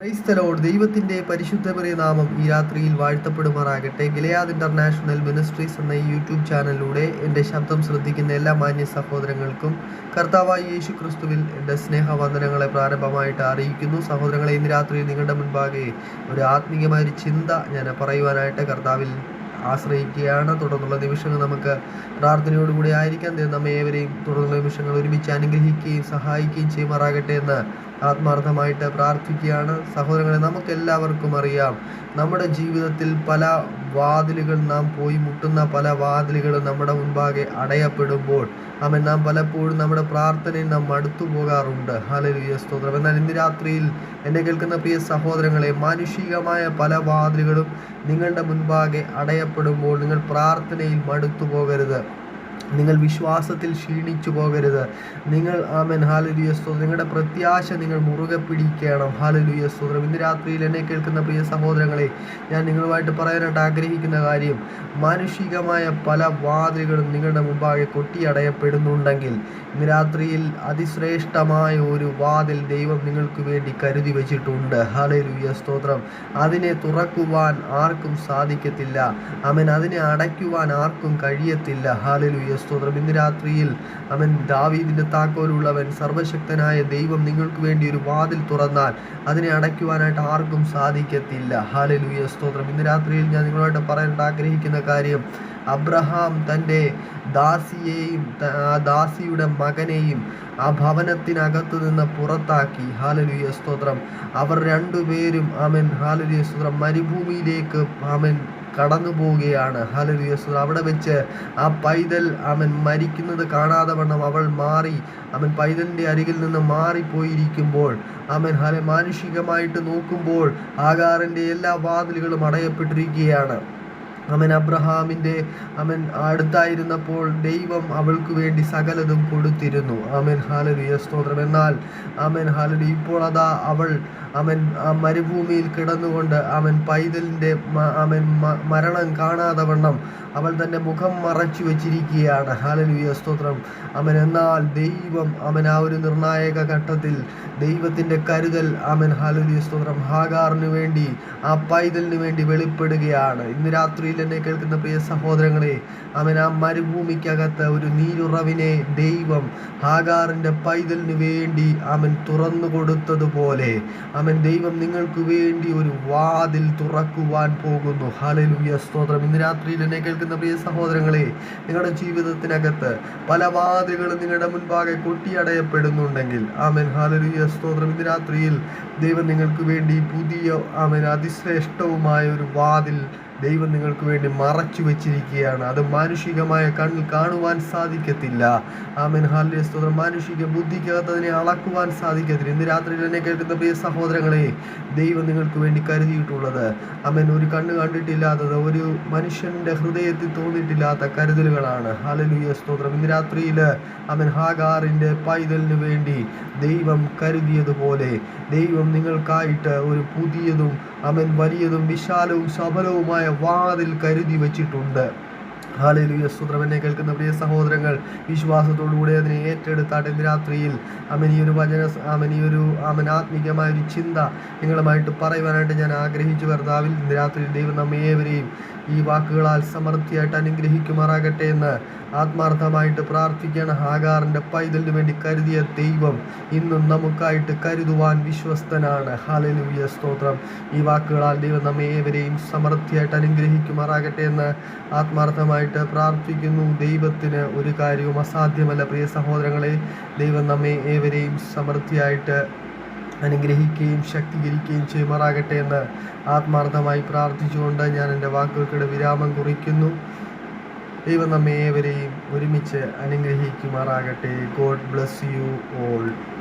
ക്രൈസ്തലോട് ദൈവത്തിന്റെ പരിശുദ്ധമറിയ നാമം ഈ രാത്രിയിൽ വാഴ്ത്തപ്പെടുമാറാകട്ടെ. ഗിലയാദ് ഇന്റർനാഷണൽ മിനിസ്ട്രീസ് എന്ന ഈ യൂട്യൂബ് ചാനലിലൂടെ എന്റെ ശബ്ദം ശ്രദ്ധിക്കുന്ന എല്ലാ മാന്യ സഹോദരങ്ങൾക്കും കർത്താവായ യേശു ക്രിസ്തുവിൽ എന്റെ സ്നേഹവന്ദനങ്ങളെ പ്രാരംഭമായിട്ട് അറിയിക്കുന്നു. സഹോദരങ്ങളെ ഇന്ന് രാത്രി നിങ്ങളുടെ മുൻപാകെ ഒരു ആത്മീയമായ ഒരു ചിന്ത ഞാൻ പറയുവാനായിട്ട് കർത്താവിൽ ആശ്രയിക്കുകയാണ്. തുടർന്നുള്ള നിമിഷങ്ങൾ നമുക്ക് പ്രാർത്ഥനയോടുകൂടി ആയിരിക്കാം. ദൈവം നമ്മെ ഏവരെയും തുടർന്നുള്ള നിമിഷങ്ങൾ ഒരുമിച്ച് അനുഗ്രഹിക്കുകയും സഹായിക്കുകയും ചെയ്യുമാറാകട്ടെ എന്ന് ആത്മാർത്ഥമായിട്ട് പ്രാർത്ഥിക്കുകയാണ്. സഹോദരങ്ങളെ നമുക്ക് എല്ലാവർക്കും അറിയാം. നമ്മുടെ ജീവിതത്തിൽ പല വാതിലുകൾ നാം പോയി മുട്ടുന്ന പല വാതിലുകളും നമ്മുടെ മുൻപാകെ അടയപ്പെടുമ്പോൾ അവൻ നാം പലപ്പോഴും നമ്മുടെ പ്രാർത്ഥനയിൽ നാം മടുത്തു പോകാറുണ്ട്. ഹലലിയ സ്തോത്രം. എന്നാൽ ഇന്ന് രാത്രിയിൽ എന്നെ കേൾക്കുന്ന പ്രിയ സഹോദരങ്ങളെ മാനുഷികമായ പല വാതിലുകളും നിങ്ങളുടെ മുൻപാകെ അടയപ്പെടുമ്പോൾ നിങ്ങൾ പ്രാർത്ഥനയിൽ മടുത്തു പോകരുത്. നിങ്ങൾ വിശ്വാസത്തിൽ ക്ഷീണിച്ചു പോകരുത്. നിങ്ങൾ ആമൻ ഹാലലുയ സ്തോത്രം. നിങ്ങളുടെ പ്രത്യാശ നിങ്ങൾ മുറുകെ പിടിക്കണം. ഹാലലുയ സ്തോത്രം. ഇന്ന് രാത്രിയിൽ എന്നെ കേൾക്കുന്ന പ്രിയ സഹോദരങ്ങളെ ഞാൻ നിങ്ങളുമായിട്ട് പറയാനായിട്ട് ആഗ്രഹിക്കുന്ന കാര്യം മാനുഷികമായ പല വാതിലുകളും നിങ്ങളുടെ മുമ്പാകെ കൊട്ടിയടയപ്പെടുന്നുണ്ടെങ്കിൽ ഇന്ന് രാത്രിയിൽ അതിശ്രേഷ്ഠമായ ഒരു വാതിൽ ദൈവം നിങ്ങൾക്ക് വേണ്ടി കരുതി വെച്ചിട്ടുണ്ട്. ഹാലലുയ സ്തോത്രം. അതിനെ തുറക്കുവാൻ ആർക്കും സാധിക്കത്തില്ല. അവൻ അതിനെ അടയ്ക്കുവാൻ ആർക്കും കഴിയത്തില്ല. ഹാലലുയ സ്തോത്രം. ഇന്ന് രാത്രിയിൽ അവൻ ദാവീദിന്റെ താക്കോലുള്ളവൻ സർവശക്തനായ ദൈവം നിങ്ങൾക്ക് വേണ്ടി ഒരു വാതിൽ തുറന്നാൽ അതിനെ അടയ്ക്കുവാനായിട്ട് ആർക്കും സാധിക്കത്തില്ല. ഹാലലൂയ സ്തോത്രം. ഇന്ന് രാത്രിയിൽ ഞാൻ നിങ്ങളോട് പറയാനായിട്ട് ആഗ്രഹിക്കുന്ന കാര്യം അബ്രഹാം തന്റെ ദാസിയെയും ആ ദാസിയുടെ മകനെയും ആ ഭവനത്തിനകത്ത് നിന്ന് പുറത്താക്കി. ഹാലലുയ സ്തോത്രം. അവർ രണ്ടുപേരും ആമൻ. ഹാലലുയ സ്തോത്രം. മരുഭൂമിയിലേക്ക് അവൻ കടന്നു പോവുകയാണ് അവിടെ വെച്ച് ആ പൈതൽ അവൻ മരിക്കുന്നത് കാണാതെ വണ്ണം അവൾ മാറി. അവൻ പൈതലിന്റെ അരികിൽ നിന്ന് മാറിപ്പോയിരിക്കുമ്പോൾ അവൻ ഹലെ മാനുഷികമായിട്ട് നോക്കുമ്പോൾ ആകാറിന്റെ എല്ലാ വാതിലുകളും അടയപ്പെട്ടിരിക്കുകയാണ്. അവൻ അബ്രഹാമിന്റെ അവൻ അടുത്തായിരുന്നപ്പോൾ ദൈവം അവൾക്ക് വേണ്ടി സകലതും കൊടുത്തിരുന്നു. അവൻ ഹാലരിയ സ്തോത്രം. എന്നാൽ അമൻ ഹാലരി ഇപ്പോൾ അതാ അവൾ അവൻ ആ മരുഭൂമിയിൽ കിടന്നുകൊണ്ട് അവൻ പൈതലിന്റെ അമൻ അവൻ മരണം കാണാതെ വണ്ണം അവൾ തന്റെ മുഖം മറച്ചു വെച്ചിരിക്കുകയാണ്. ഹാലലുയ സ്തോത്രം. അവൻ എന്നാൽ ദൈവം അവൻ ആ ഒരു നിർണായക ഘട്ടത്തിൽ ദൈവത്തിന്റെ കരുതൽ അവൻ ഹാലലുയ സ്തോത്രം ഹാഗാറിന് വേണ്ടി ആ പൈതലിന് വേണ്ടി വെളിപ്പെടുകയാണ്. ഇന്ന് രാത്രിയിൽ എന്നെ കേൾക്കുന്ന പ്രിയ സഹോദരങ്ങളെ. അവൻ ആ മരുഭൂമിക്കകത്ത് ഒരു നീരുറവിനെ ദൈവം ഹാഗാറിന്റെ പൈതലിന് വേണ്ടി അവൻ തുറന്നു കൊടുത്തതുപോലെ. അവൻ ദൈവം നിങ്ങൾക്ക് വേണ്ടി ഒരു വാതിൽ തുറക്കുവാൻ പോകുന്നു. ഹലലുയ സ്തോത്രം. ഇന്ന് രാത്രിയിൽ എന്നെ കേൾക്കുന്ന പ്രിയ സഹോദരങ്ങളെ നിങ്ങളുടെ ജീവിതത്തിനകത്ത് പല വാതിലുകളും നിങ്ങളുടെ മുൻപാകെ കൊട്ടിയടയപ്പെടുന്നുണ്ടെങ്കിൽ ആമൻ. ഹാലലുയ സ്തോത്രം. ഇന്ന് രാത്രിയിൽ ദൈവം നിങ്ങൾക്ക് വേണ്ടി പുതിയ ആമൻ അതിശ്രേഷ്ഠവുമായ ഒരു വാതിൽ ദൈവം നിങ്ങൾക്ക് വേണ്ടി മറച്ചു വെച്ചിരിക്കുകയാണ്. അത് മാനുഷികമായ കണ്ണിൽ കാണുവാൻ സാധിക്കത്തില്ല. ആമൻ. ഹാലിയ സ്തോത്രം. മാനുഷിക ബുദ്ധിക്കകത്ത് അതിനെ അളക്കുവാൻ സാധിക്കത്തില്ല. ഇന്ന് രാത്രിയിൽ എന്നെ കേൾക്കുന്ന പ്രിയ സഹോദരങ്ങളെ ദൈവം നിങ്ങൾക്ക് വേണ്ടി കരുതിയിട്ടുള്ളത്. അമ്മൻ ഒരു കണ്ണ് കണ്ടിട്ടില്ലാത്തത് ഒരു മനുഷ്യന്റെ ഹൃദയത്തിൽ തോന്നിയിട്ടില്ലാത്ത കരുതലുകളാണ്. ഹാലലുയ സ്തോത്രം. ഇന്ന് രാത്രിയിൽ അവൻ ഹാഗാറിന്റെ പൈതലിന് വേണ്ടി ദൈവം കരുതിയതുപോലെ ദൈവം നിങ്ങൾക്കായിട്ട് ഒരു പുതിയതും അവൻ വലിയതും വിശാലവും സഫലവുമായ വാതിൽ കരുതി വച്ചിട്ടുണ്ട്. ഹാലലുയ സുദ്രവനെ കേൾക്കുന്ന പ്രിയ സഹോദരങ്ങൾ വിശ്വാസത്തോടുകൂടി അതിനെ ഏറ്റെടുത്താട്ടെ. ഇന്ന് രാത്രിയിൽ അമനിയൊരു വചന അമനിയൊരു അമനാത്മികമായ ഒരു ചിന്ത നിങ്ങളുമായിട്ട് പറയുവാനായിട്ട് ഞാൻ ആഗ്രഹിച്ചു. കർത്താവിൽ ഇന്ന് രാത്രിയിൽ ദൈവം നമ്മേവരെയും ഈ വാക്കുകളാൽ സമൃദ്ധിയായിട്ട് അനുഗ്രഹിക്കുമാറാകട്ടെ എന്ന് ആത്മാർത്ഥമായിട്ട് പ്രാർത്ഥിക്കുകയാണ്. ഹാഗാറിന്റെ പൈതലിന് വേണ്ടി കരുതിയ ദൈവം ഇന്നും നമുക്കായിട്ട് കരുതുവാൻ വിശ്വസ്തനാണ്. ഹാലലൂയ സ്തോത്രം. ഈ വാക്കുകളാൽ ദൈവം നമ്മേവരെയും സമൃദ്ധിയായിട്ട് അനുഗ്രഹിക്കുമാറാകട്ടെ എന്ന് ആത്മാർത്ഥമായിട്ട് പ്രാർത്ഥിക്കുന്നു. ദൈവത്തിന് ഒരു കാര്യവും അസാധ്യമല്ല. പ്രിയ സഹോദരങ്ങളെ ദൈവം നമ്മെ ഏവരെയും സമൃദ്ധിയായിട്ട് അനുഗ്രഹിക്കുകയും ശക്തീകരിക്കുകയും ചെയ്യുമാറാകട്ടെ എന്ന് ആത്മാർത്ഥമായി പ്രാർത്ഥിച്ചുകൊണ്ട് ഞാൻ എന്റെ വാക്കുകൾക്കിടെ വിരാമം കുറിക്കുന്നു. ദൈവം നമ്മെ ഏവരെയും ഒരുമിച്ച് അനുഗ്രഹിക്കുമാറാകട്ടെ. God bless you all.